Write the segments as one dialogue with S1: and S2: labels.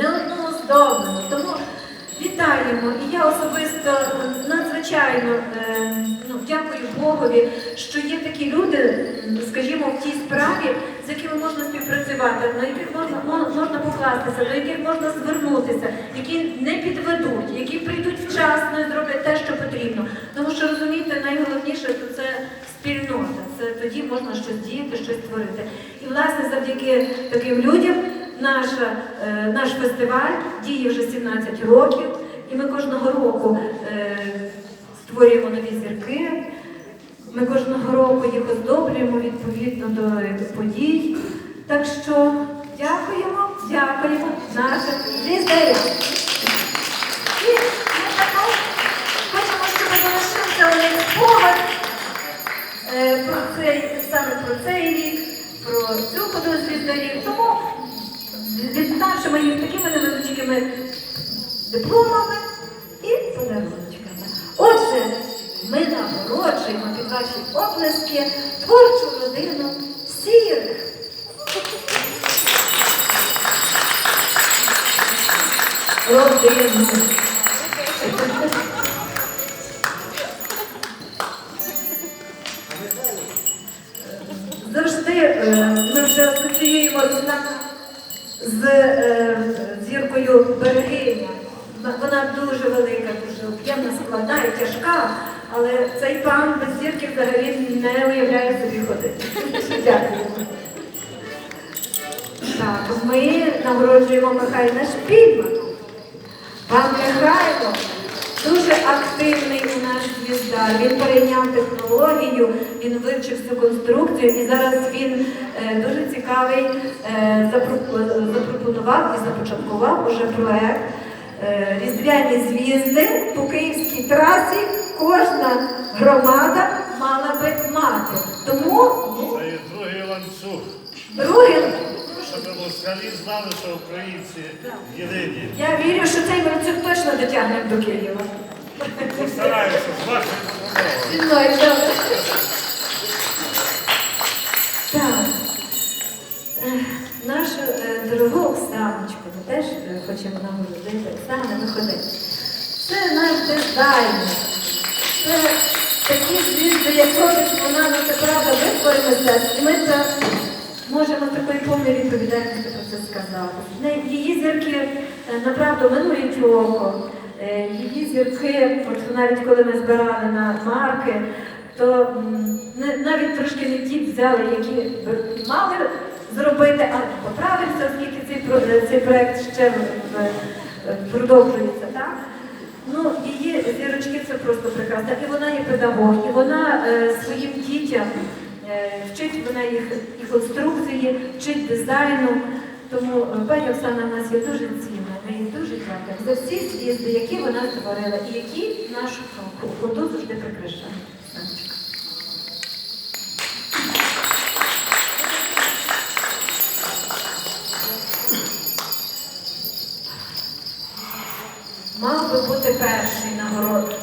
S1: одну оздоблену. Тому вітаємо. І я особисто надзвичайно е, ну, дякую Богові, що є такі люди, скажімо, в тій справі, з якими можна співпрацювати, на яких можна, можна покластися, до яких можна звернутися, які не підведуть, які прийдуть вчасно і зроблять те, що потрібно. Тому що розумієте, найголовніше то це спільнота. Це тоді можна щось діяти, щось створити. І власне завдяки таким людям наша, е, наш фестиваль діє вже 17 років, і ми кожного року е, створюємо нові зірки. Ми кожного року їх оздоблюємо відповідно до подій. Так що дякуємо, дякуємо нашим звіздарям. І ми також хочемо, щоб залишився один спогад е, про цей, саме про цей рік, про цю ходу звіздарів. Тому відзначимо їх такими невеличкими дипломами і подарунками. Отже, ми нагороджуємо під ваші оплески творчу родину сірих. Родину. Нагороджуємо Михайла Шпільмана. Пан Михайло дуже активний у наш звіздар. Він перейняв технологію, він вивчив всю конструкцію і зараз він е, дуже цікавий е, запропонував і започаткував уже проект е, Різдвяні звізди по київській трасі. Кожна громада мала би мати. Тому
S2: другий ланцюг.
S1: другий.
S2: Москалі знали, що українці єдині.
S1: Я вірю, що цей ланцюг точно дотягне до Києва.
S2: Постараюся з вашою допомогою.
S1: Зі мною добре. Так. Нашу е, дорогу Оксаночку ми теж е, хочемо нагородити. Оксана, виходи. Це наш дизайнер. Це такі звізди, як робить вона, ну це правда витворилася. І ми це можемо з такої повної відповідальності про це сказати. Її зірки е, направду минують око. Е, Її зірки, от навіть коли ми збирали на марки, то навіть трошки не ті взяли, які мали зробити, а поправився, оскільки цей, е, цей проект ще продовжується. Так? Ну, її зірочки це просто прекрасно. І вона є педагог, і вона своїм дітям вчить вона їх і конструкції, вчить дизайну. Тому е, пані Оксана в нас є дуже цінна. Ми їй дуже дякуємо за всі звізди, які вона створила, і які нашу ходу завжди. Оксаночка. Мав би бути перший нагород,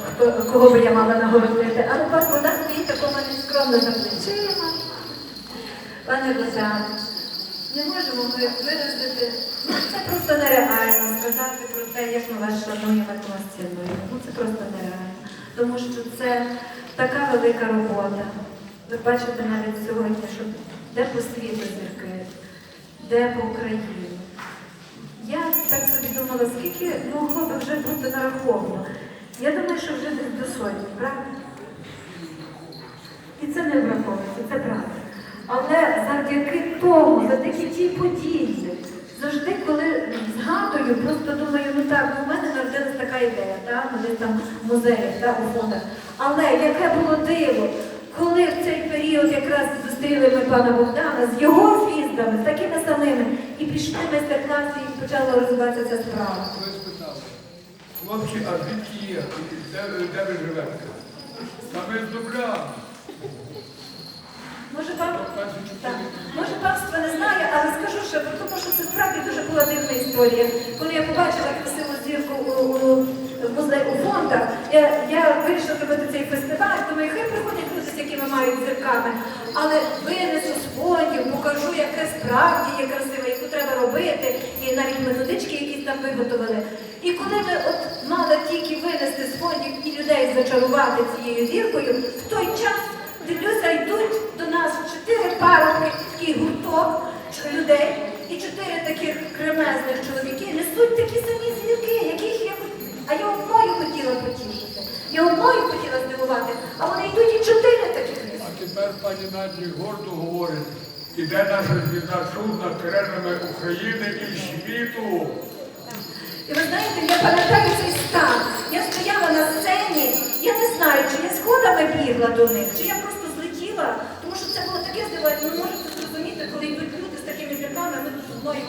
S1: кого би я мала нагородити, але пан вода стоїть такому нескромно за плечима. Пане не можемо ми виразити, ну це просто нереально сказати про те, як ми вас шануємо. Ну це просто нереально. Тому що це така велика робота. Ви бачите навіть сьогодні, що де по світу зірки, де по Україні. Я так собі думала, скільки могло би вже бути нараховано. Я думаю, що вже десь до сотні, правда? І це не враховується, це правда. Але завдяки тому, завдяки тій події, завжди, коли згадую, просто думаю, ну так, у мене народилась така ідея, так, ми десь там в музеях, так, у фондах. Але яке було диво, коли в цей період якраз зустріли ми пана Богдана з його звіздами, з такими самими, і пішли майстер-класи, і почала розвиватися ця справа.
S3: Хлопці, а звідки є? Де, ви живете? Та ми з Дубля.
S1: Може, пан, так. Може, панство не знає, але скажу ще, тому що це справді дуже була дивна історія. Коли я побачила красиву зірку у, у в музей у фондах. Я, я вирішила зробити цей фестиваль, думаю, хай приходять люди, з якими мають зірками, але винесу з покажу, яке справді є красиве, яку треба робити, і навіть методички якісь там виготовили. І коли ми от мали тільки винести з і людей зачарувати цією зіркою, в той час дивлюся, йдуть до нас чотири парубки, такий гурток людей, і чотири таких кремезних чоловіки несуть такі самі зірки, яких я а я одною хотіла потішити. Я одною хотіла здивувати, а вони йдуть і чотири таких несуть.
S3: А тепер пані Наді гордо говорить, іде наша звізда судна теренами України і світу.
S1: І ви знаєте, я пам'ятаю цей стан. Я стояла на сцені, я не знаю, чи я сходами бігла до них, чи я просто злетіла, тому що це було таке здивування. Ви можете зрозуміти, коли йдуть люди з такими зірками, ми тут одною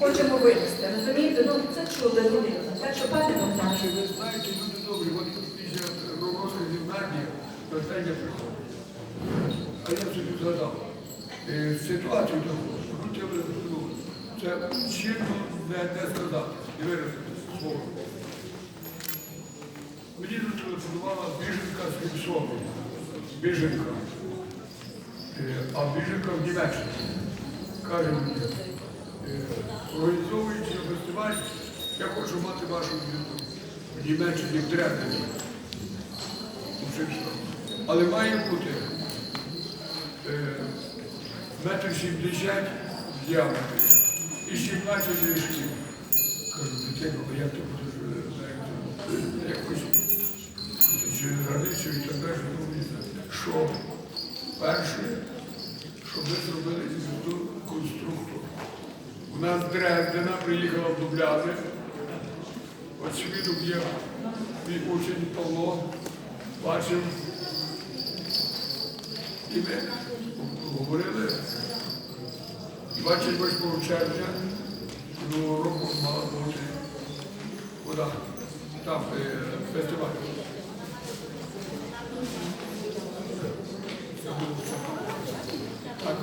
S1: хочемо винести. Розумієте? Ну це чудо люди. Так що пане Богдан.
S3: Ви знаєте, люди добрі, от після розказів Наді питання приходить. А я собі згадав. Е, Ситуацію крутили, ну, це чітко не, не сказати, не виразити слово. Мені зателефонувала біженка з Херсону. Біженка. Е, А біженка в Німеччині. Каже мені, е, організовуючи фестиваль, я хочу мати вашу звіту в Німеччині в Дрездені. Але має бути е, метр сімдесят в діаметрі і 17 річків. Кажу, дитино, а як ти будеш якось через границю і так далі. Ну, Що перше, щоб ми зробили звізду конструктор. У нас з Дрездена приїхала. От свідок є мій учень Павло, бачив. І ми говорили 28 червня минулого року мала бути вода. Там е, фестиваль. Це було так,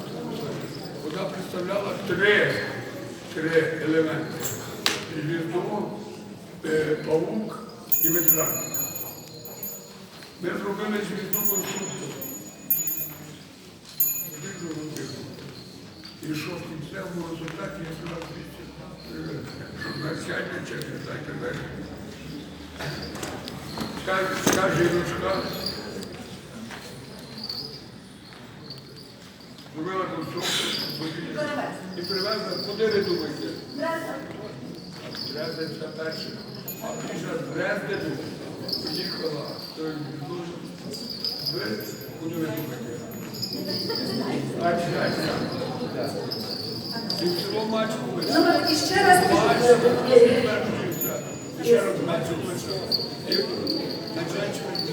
S3: Представляла три, три елементи. Звізду, е, павук і ветеранник. Ми зробили звізду робили. І що в кінцевому результаті я сказав звідси, е, щоб на сядня через так і далі. Скаже, скаже жіночка, зробила і привезла, куди ви думаєте? Дрезден. Це перше. А після Дрездену поїхала дуже. Ви куди ви думаєте? І в село Мачку
S1: Ну і ще раз
S3: І ще раз Мачку І начальник міста нам це допомагав.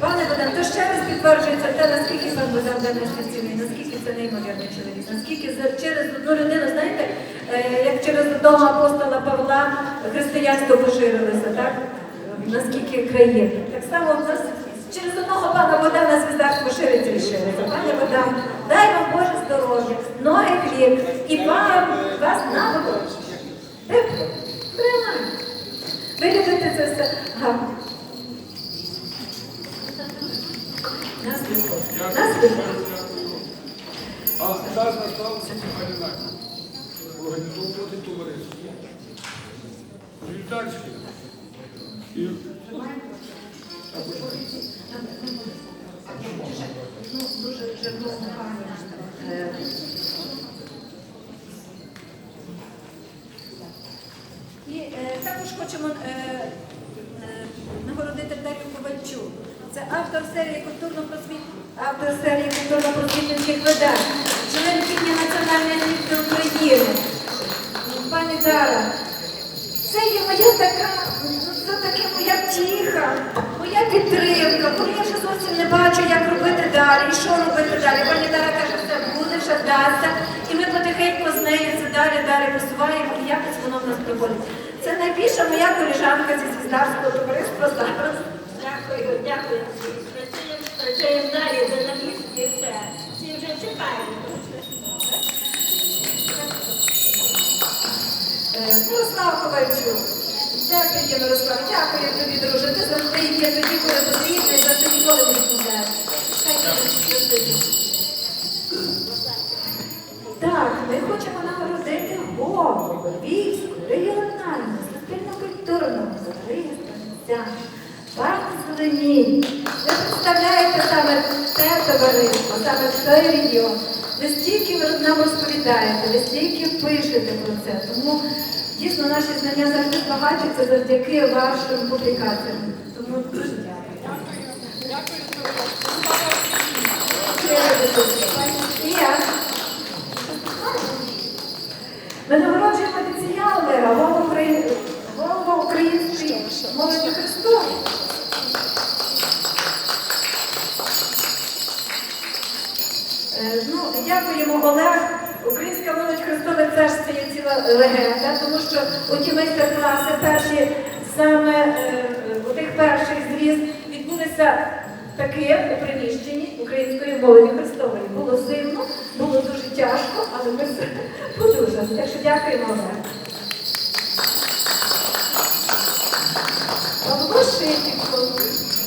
S1: Пане Богдан, то ще раз підтверджується те, наскільки пан Богдан Денисович цінний, наскільки це неймовірний чоловік, наскільки через одну людину, знаєте, е, як через одного апостола Павла християнство поширилося, так? Наскільки країн. Так само в нас через одного пана Богдана звізда пошириться і. Пане Богдан, дай вам Боже здоров'я, ноги хліб і вам вас нагоду. Тепло. Тримай. Ви любите це все гарно. Наслідку. Наслідку.
S3: А час настав Галінак. Організовувати товариство. Результатське. І
S1: Ну, дуже жирновно Е, І е, також хочемо е, е, нагородити Дар'ю Ковальчук. Це автор серії культурно-просвіт... серії культурно-просвітницьких видань, член Півдня Національної ліги України. Пані Дара, це є моя така, це таке моя тіха, моя підтримка, коли я вже зовсім не бачу, як робити далі, і що робити далі. Пані Дара каже, все буде, все вдасться. І ми потихеньку з нею це далі, далі посуваємо, і якось воно в нас приходить. Це найбільша моя коліжанка зі звіздарського товариства зараз.
S4: Дякую, дякую. Працюємо, далі, вже на місці все. Всі вже чекають.
S1: Е, Е, Мирослав Ковальчук. Дякую, є Мирослав. Дякую тобі, друже. Ти завжди є тоді, коли потрібно, і завжди ніколи не відмовляєш. Хай тобі щастить. Так, ми хочемо нагородити голову, війську, регіональну, суспільно-культурну, товариства, пані Зелені. Ви представляєте саме те товариство, саме той регіон. Ви стільки ви нам розповідаєте, ви стільки пишете про це. Тому дійсно наші знання завжди збагачуються завдяки вашим публікаціям. Тому дуже дякую. Ми нагороджуємо Украї- голова української молоді Христові. Ну, дякуємо, Олег. Українська молодь Христове це є ціла легенда, тому що оті майстер-класи перші саме е, у тих перших зріз відбулися таки у приміщенні української молоді Христової. Було зимно, було дуже тяжко, але ми все подужали. Так що дякуємо Олег. Павло Шитіков.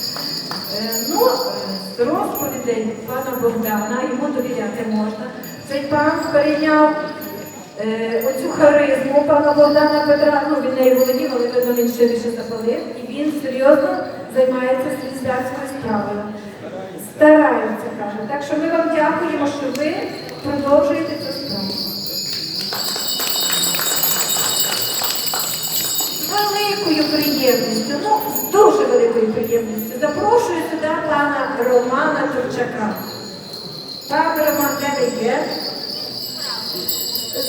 S1: Розповідей пана Богдана, йому довіряти можна. Цей пан перейняв е, оцю харизму пана Богдана Петра, ну він нею володів, але видно він ще більше запалив. І він серйозно займається світлярською справою. Старається, каже. Так що ми вам дякуємо, що ви продовжуєте цю великою приємністю, ну, з дуже великою приємністю запрошую сюди пана Романа Турчака. Пан Роман, де ви є?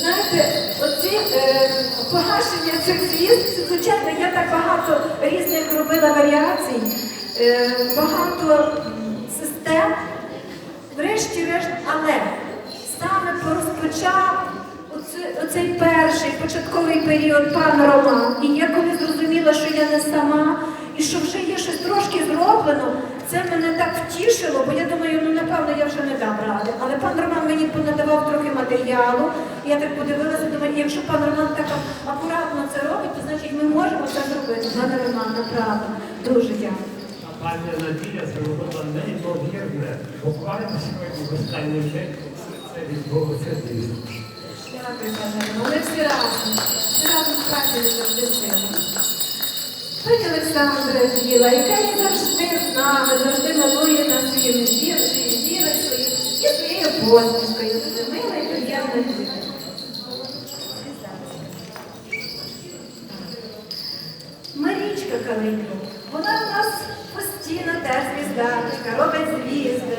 S1: Знаєте, оці е, погашення цих це, звичайно, я так багато різних робила варіацій, е, багато систем. Врешті-решт, але саме порозпочав оце- оцей перший початковий період пан Роман. І я коли зрозуміла, що я не сама, і що вже є щось трошки зроблено, це мене так втішило, бо я думаю, ну напевно я вже не дам ради. Але пан Роман мені понадавав трохи матеріалу. Я так подивилася, думаю, якщо пан Роман так акуратно це робить, то значить ми можемо це зробити. Пане Роман, направду. Дуже дякую.
S5: Пані Надія зробила неймовірне. Буквально сьогодні в останній день це відбулося дійсно.
S1: Роман. Ми всі разом. Всі разом справді завжди сили. Пані Олександра Діла, яка є завжди з нами, завжди милує нас своїми зіркою, зірочкою і своєю посмішкою. Дуже мила і приємна людина. Марічка Калинюк. Вона у нас постійно теж звіздачка, робить звізди,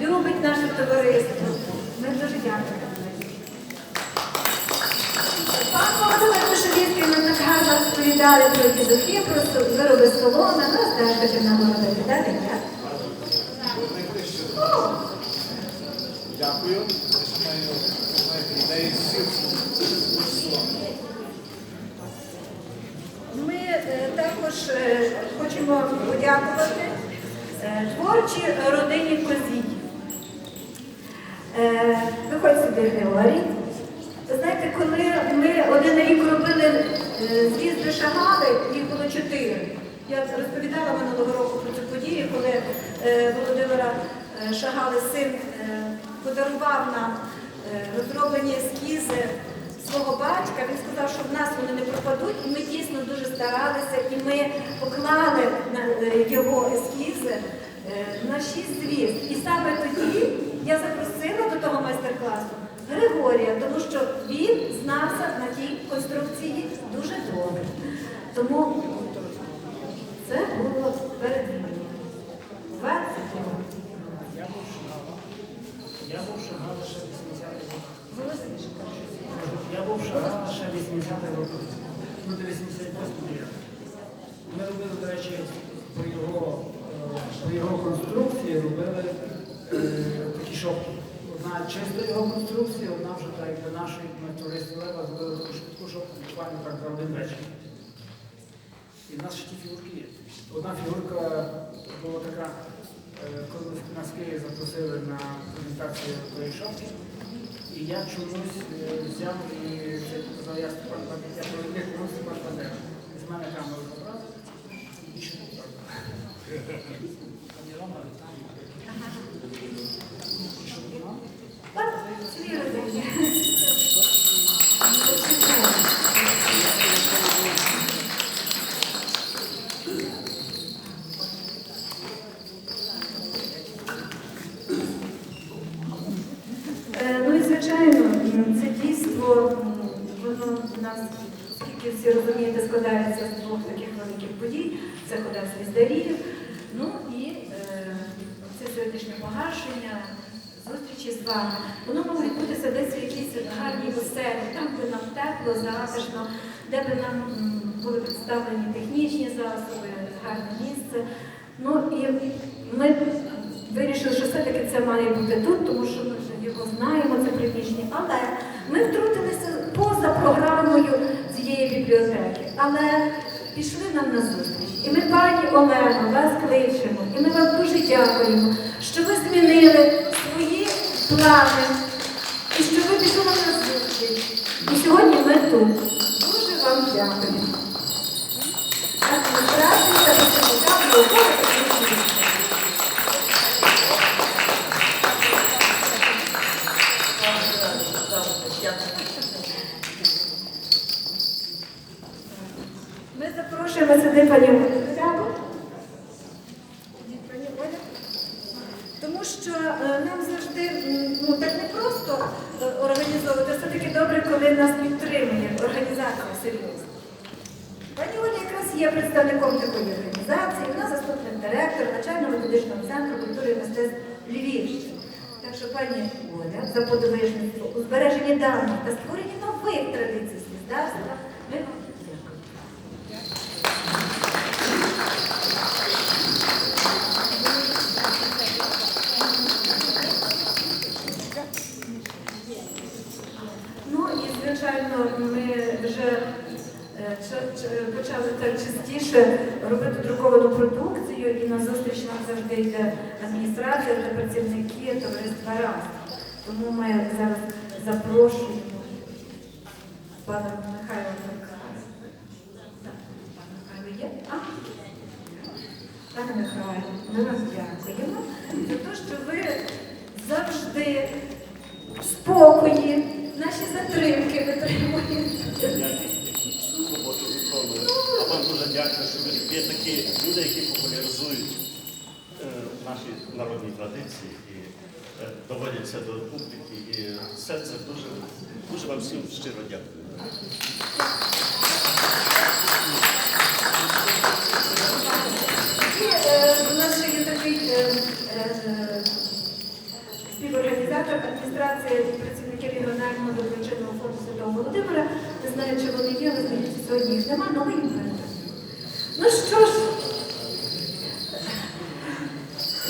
S1: любить наше товариство. Ми дуже дякуємо. Пан Володимир Кошелівський нам так гарно розповідали про дідухи, про со- вироби нагородити. Далі я. О,
S6: Дякую.
S1: Ми також е, хочемо подякувати е, творчій родині Козій. Е, Виходь сюди. Ви знаєте, коли ми один робили е, з'їзди Шагали, їх було чотири. Я розповідала минулого року про цю подію, коли е, Володимира е, Шагали син подарував нам розроблені ескізи свого батька. Він сказав, що в нас вони не пропадуть, і ми дійсно дуже старалися, і ми поклали його ескізи на шість звізд. І саме тоді я запросила до того майстер-класу Григорія, тому що він знався на тій конструкції дуже добре. Тому це було перед. 20.
S5: Я був шагала. Ще 80-х років. Я був шагала ще 80-х років. До 88 Ми робили, до речі, по його, е, по його конструкції робили е, такі шопки. Одна чисто його конструкція, одна вже так, для нашої ми туристи Лева зробили таку швидку шопку, буквально так за один вечір. І в нас ще ті фігурки є. Одна фігурка була така, е, коли нас в Києві запросили на презентацію тої шопки. І я чомусь е, взяв і це показав я Степан Бандера, я провідник був Степан Бандера. З мене камеру забрав і більше не показав. Пані Рома,
S1: От свій родині. Е, Ну і звичайно, це дійство, воно в нас, скільки всі розумієте, складається з двох таких великих подій. Це хода звіздарів. Ну і е, це сьогоднішнє погашення, зустрічі з вами. Воно мало відбутися десь в якійсь гарній оселі, там, де нам тепло, затишно, де би нам були представлені технічні засоби, гарне місце. Ну і ми вирішили, що все-таки це має бути тут, тому що ми вже його знаємо, це приміщення. Але ми втрутилися поза програмою цієї бібліотеки. Але пішли нам на зустріч. І ми, пані Олено, вас кличемо. І ми вам дуже дякуємо, що ви змінили плани і що ви пішли на зустріч. І сьогодні ми тут. Дуже вам науково-технічної Ми запрошуємо сюди. Пані Оля. Тому що е, нам завжди м, ну, так не просто е, організовувати, все-таки добре, коли нас підтримує організація серйозна. Пані Оля якраз є представником такої організації, вона заступник директора начального методичного центру культури і мистецтв Львівщини. Так що пані Оля за подвижництво у збереженні давніх та створенні нових традицій звіздарства ми. Ну і звичайно, ми вже е, почали так частіше робити друковану продукцію, і на зустріч нам завжди йде адміністрація та працівники товариства РАС. Тому ми зараз запрошуємо пана Михайла Михайла. Пане Михайло, ми вам дякуємо за те, що ви завжди в спокої, наші затримки витримуєте.
S2: дуже дякую, що ви є такі люди, які популяризують е, наші народні традиції доводяться до публіки. І все це дуже, дуже вам всім щиро дякую.
S1: Е, у нас ще є такий е, е, співорганізатор адміністрації і працівники регіонального доброчинного фонду Святого Володимира. Не знаю, чи вони є, здається, сьогодні їх нема, але їм передамо. Ну що ж,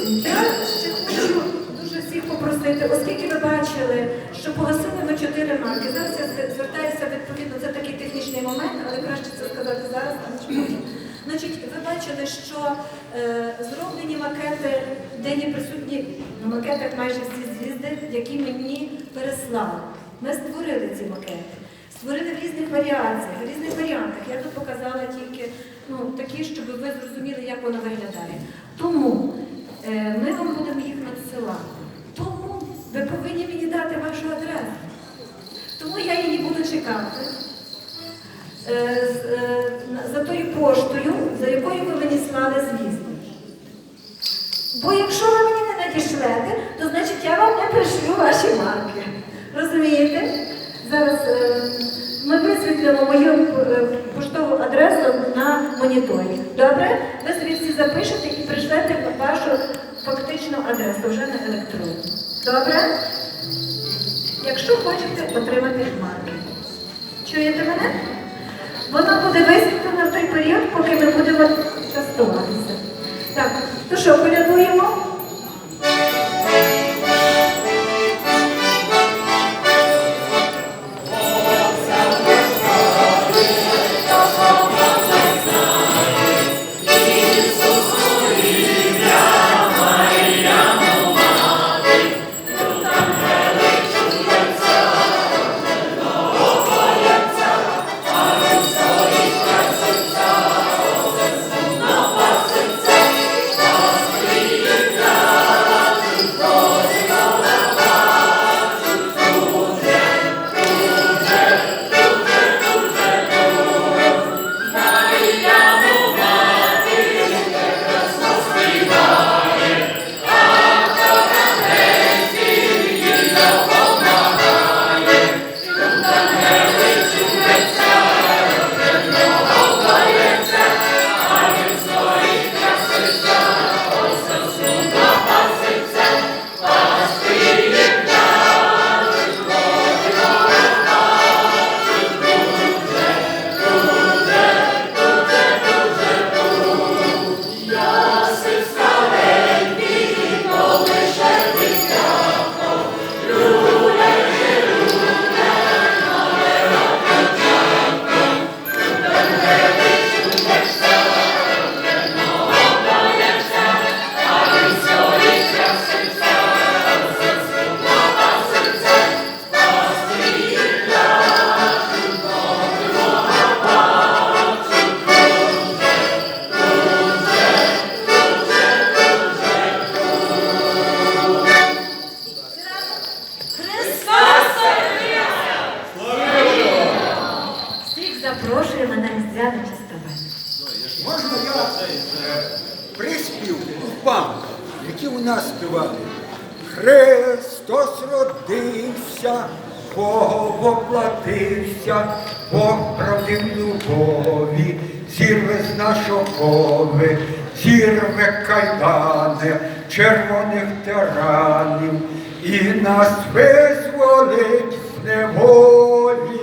S1: я ще хочу дуже всіх попросити, оскільки ви бачили, що погасили ми чотири марки. Зараз я звертаюся відповідно, це такий технічний момент, але краще це сказати зараз, ніж потім. Значить, ви бачили, що е, зроблені макети, де присутні на макетах майже всі звізди, які мені переслали. Ми створили ці макети. Створили в різних варіаціях, в різних варіантах. Я тут показала тільки ну, такі, щоб ви зрозуміли, як воно виглядає. Тому е, ми вам будемо їх надсилати. Ви повинні мені дати вашу адресу. Тому я її буду чекати. Е, е, за тою поштою, за якою ви мені слали звістки. Бо якщо ви мені не надішлете, то значить я вам не пришлю ваші марки. Розумієте? Зараз е, ми висвітлимо мою поштову адресу на моніторі. Добре? Ви собі всі запишете і пришлете вашу фактичну адресу вже на електронну. Добре? Якщо хочете отримати марки. Чуєте мене? Воно буде висвітлено в той період, поки ми будемо частуватися. Так, то що, полядуємо?
S7: Кови, зірве кайдани червоних тиранів і нас визволить з неволі.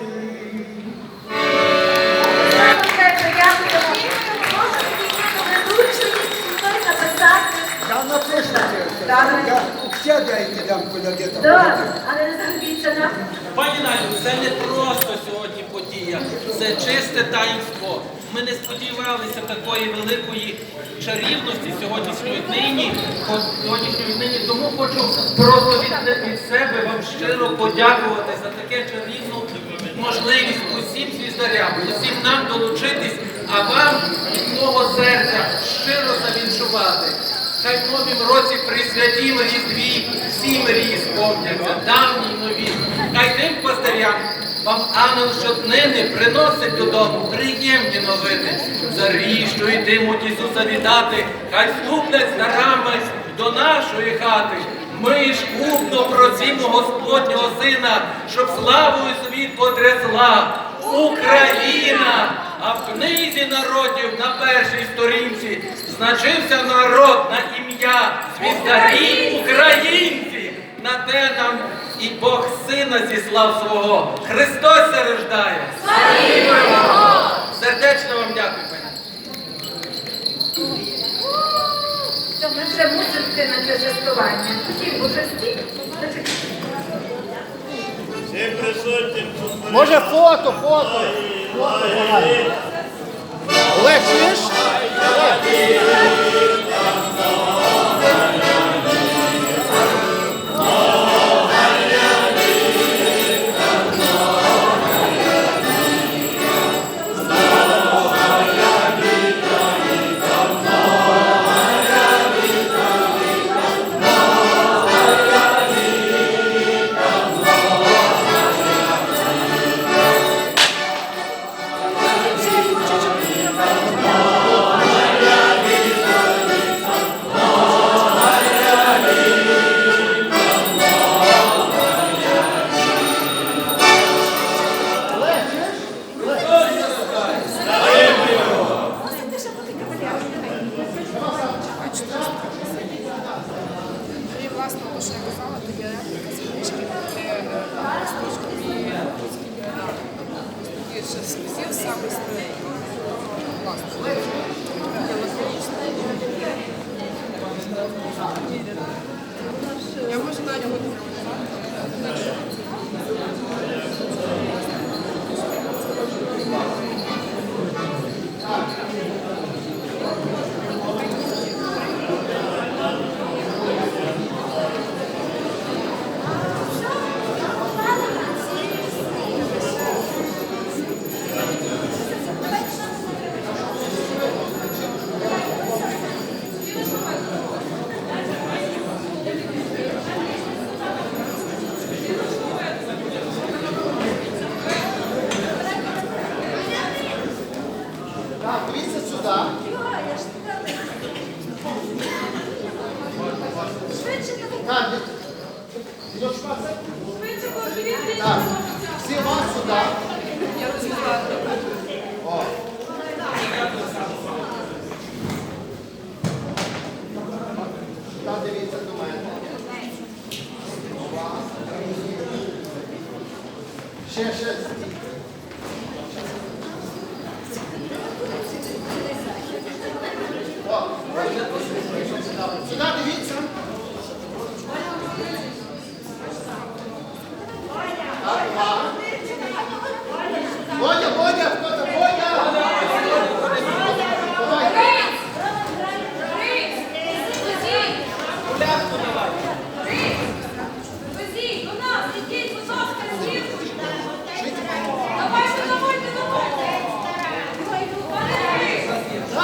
S7: Я напишу це. Я сядайте там куди там.
S1: Так, але не загубіться нам.
S8: Пані Надю, це не просто сьогодні подія, це чисте таїнство. Ми не сподівалися такої великої чарівності сьогоднішньої днині, сьогоднішньої днині. Тому хочу просто від, від себе вам щиро подякувати за таке чарівну можливість усім звіздарям, усім нам долучитись, а вам від мого серця щиро завіншувати. Хай в новім році при святім Різдві всі мрії сповняться, давні нові. Хай тим пастирям вам ангел щоднини приносить додому приємні новини. Зарі, що йтимуть Ісуса вітати, хай ступлять з дарами до нашої хати. Ми ж купно просімо Господнього Сина, щоб славою світ потрясла Україна. А в книзі народів на першій сторінці значився народ на ім'я звіздарі українці. На те нам і Бог сина зіслав свого. Христос рождає. Сердечно вам дякую, пані.
S1: То ми вже мусимо йти на це частування. Хотів боже.
S2: Всім присутнім.
S6: Може фото, фото. Лечиш? чуєш? Олег.
S1: Я можу на нього Так, всі вас сюди. Ще, ще.